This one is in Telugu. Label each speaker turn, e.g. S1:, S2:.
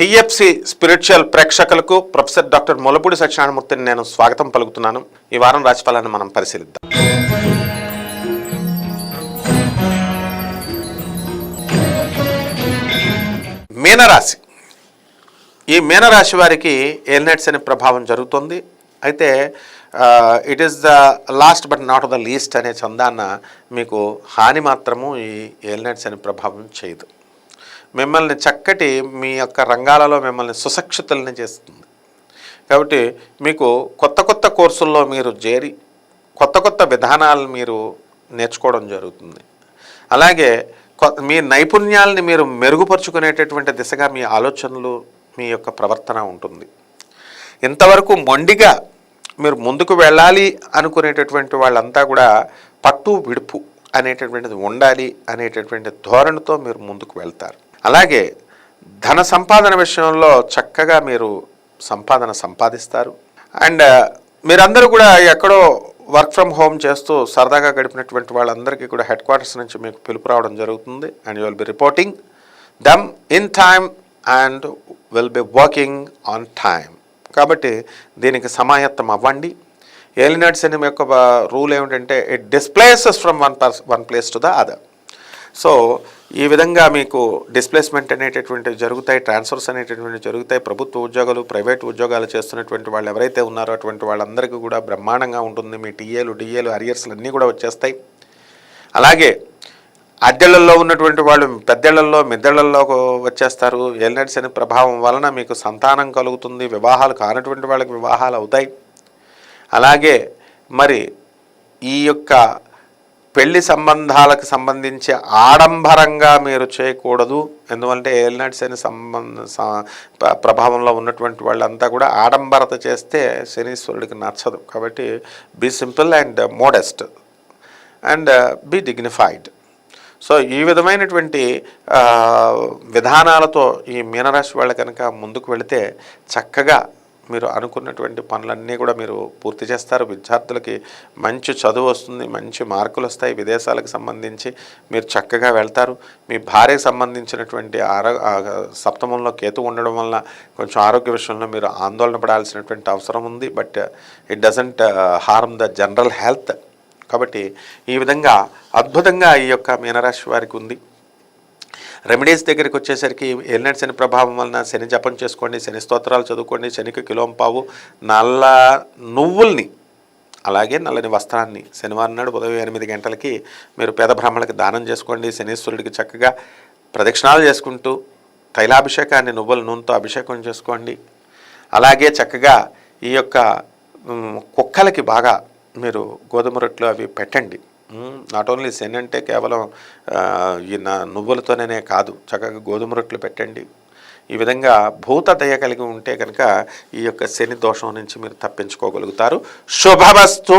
S1: పిఎఫ్సి స్పిరిచువల్ ప్రేక్షకులకు ప్రొఫెసర్ డాక్టర్ మొలపూడి సత్యనారాయణమూర్తిని నేను స్వాగతం పలుకుతున్నాను. ఈ వారం రాశిఫలాన్ని మనం పరిశీలిద్దాం. మీనరాశి. ఈ మీనరాశి వారికి ఎల్నెట్స్ అనే ప్రభావం జరుగుతుంది. అయితే it is the last but not the least అనే చందాన్న మీకు హాని మాత్రము ఈ ఎల్నెట్స్ అనే ప్రభావం చేయదు. మిమ్మల్ని చక్కటి మీ యొక్క రంగాలలో మిమ్మల్ని సుశిక్షితుల్ని చేస్తుంది. కాబట్టి మీకు కొత్త కొత్త కోర్సుల్లో మీరు చేరి కొత్త కొత్త విధానాలు మీరు నేర్చుకోవడం జరుగుతుంది. అలాగే మీ నైపుణ్యాలని మీరు మెరుగుపరుచుకునేటటువంటి దిశగా మీ ఆలోచనలు మీ యొక్క ప్రవర్తన ఉంటుంది. ఇంతవరకు మొండిగా మీరు ముందుకు వెళ్ళాలి అనుకునేటటువంటి వాళ్ళంతా కూడా పట్టు విడుపు అనేటటువంటిది ఉండాలి అనేటటువంటి ధోరణితో మీరు ముందుకు వెళ్తారు. అలాగే ధన సంపాదన విషయంలో చక్కగా మీరు సంపాదన సంపాదిస్తారు. అండ్ uh, మీరందరూ కూడా ఎక్కడో వర్క్ ఫ్రమ్ హోమ్ చేస్తూ సరదాగా గడిపినటువంటి వాళ్ళందరికీ కూడా హెడ్ క్వార్టర్స్ నుంచి మీకు పిలుపు రావడం జరుగుతుంది. And you will be reporting them in time and will be working on time. కాబట్టి దీనికి సమాయత్తం అవ్వండి. ఏలినాడ్ అనే యొక్క uh, రూల్ ఏమిటంటే it displaces from one purse one place to the other. So ఈ విధంగా మీకు డిస్ప్లేస్మెంట్ అనేటటువంటివి జరుగుతాయి ట్రాన్స్ఫర్స్ అనేటటువంటివి జరుగుతాయి ప్రభుత్వ ఉద్యోగాలు ప్రైవేట్ ఉద్యోగాలు చేస్తున్నటువంటి వాళ్ళు ఎవరైతే ఉన్నారో అటువంటి వాళ్ళందరికీ కూడా బ్రహ్మాండంగా ఉంటుంది. మీ టీఏలు డిఏలు అరియర్స్లు అన్నీ కూడా వచ్చేస్తాయి. అలాగే అద్దెళ్ళలో ఉన్నటువంటి వాళ్ళు పెద్దళ్ళలో మిద్దళ్ళలో వచ్చేస్తారు. ఎల్నెట్స్ అనే ప్రభావం వలన మీకు సంతానం కలుగుతుంది వివాహాలు కానటువంటి వాళ్ళకి వివాహాలు అవుతాయి. అలాగే మరి ఈ యొక్క పెళ్ళి సంబంధాలకు సంబంధించి ఆడంబరంగా మీరు చేయకూడదు. ఎందుకంటే ఏల్నట్స్ అనే సంబంధ ప్రభావంలో ఉన్నటువంటి వాళ్ళంతా కూడా ఆడంబరత చేస్తే శనీశ్వరుడికి నచ్చదు. కాబట్టి be simple and modest and be dignified so ఈ విధమైనటువంటి విధానాలతో ఈ మీనరాశి వాళ్ళు కనుక ముందుకు వెళితే చక్కగా మీరు అనుకున్నటువంటి పనులన్నీ కూడా మీరు పూర్తి చేస్తారు. విద్యార్థులకి మంచి చదువు వస్తుంది మంచి మార్కులు వస్తాయి. విదేశాలకు సంబంధించి మీరు చక్కగా వెళ్తారు. మీ భార్యకు సంబంధించినటువంటి ఆరో సప్తమంలో కేతు ఉండడం వల్ల కొంచెం ఆరోగ్య విషయంలో మీరు ఆందోళన పడాల్సినటువంటి అవసరం ఉంది. But it doesn't harm the general health. కాబట్టి ఈ విధంగా అద్భుతంగా ఈ యొక్క మీనరాశి వారికి ఉంది. రెమెడీస్ దగ్గరికి వచ్చేసరికి ఎల్నట్ శని ప్రభావం వలన శని జపం చేసుకోండి శని స్తోత్రాలు చదువుకోండి శనికి కిలోంపావు నల్ల నువ్వుల్ని అలాగే నల్లని వస్త్రాన్ని శనివారం నాడు ఉదయం ఎనిమిది గంటలకి మీరు పేద బ్రాహ్మణులకి దానం చేసుకోండి శనీశ్వరుడికి చక్కగా ప్రదక్షిణాలు చేసుకుంటూ తైలాభిషేకాన్ని నువ్వుల నూనెతో అభిషేకం చేసుకోండి. అలాగే చక్కగా ఈ యొక్క కుక్కలకి బాగా మీరు గోధుమ రొట్లు అవి పెట్టండి. నాట్ ఓన్లీ సెన్ అంటే కేవలం ఈ నా నువ్వులతోనే కాదు చక్కగా గోధుమ రొట్టెలు పెట్టండి. ఈ విధంగా భూత దయ కలిగి ఉంటే కనుక ఈ యొక్క శని దోషం నుంచి మీరు తప్పించుకోగలుగుతారు. శుభవస్తు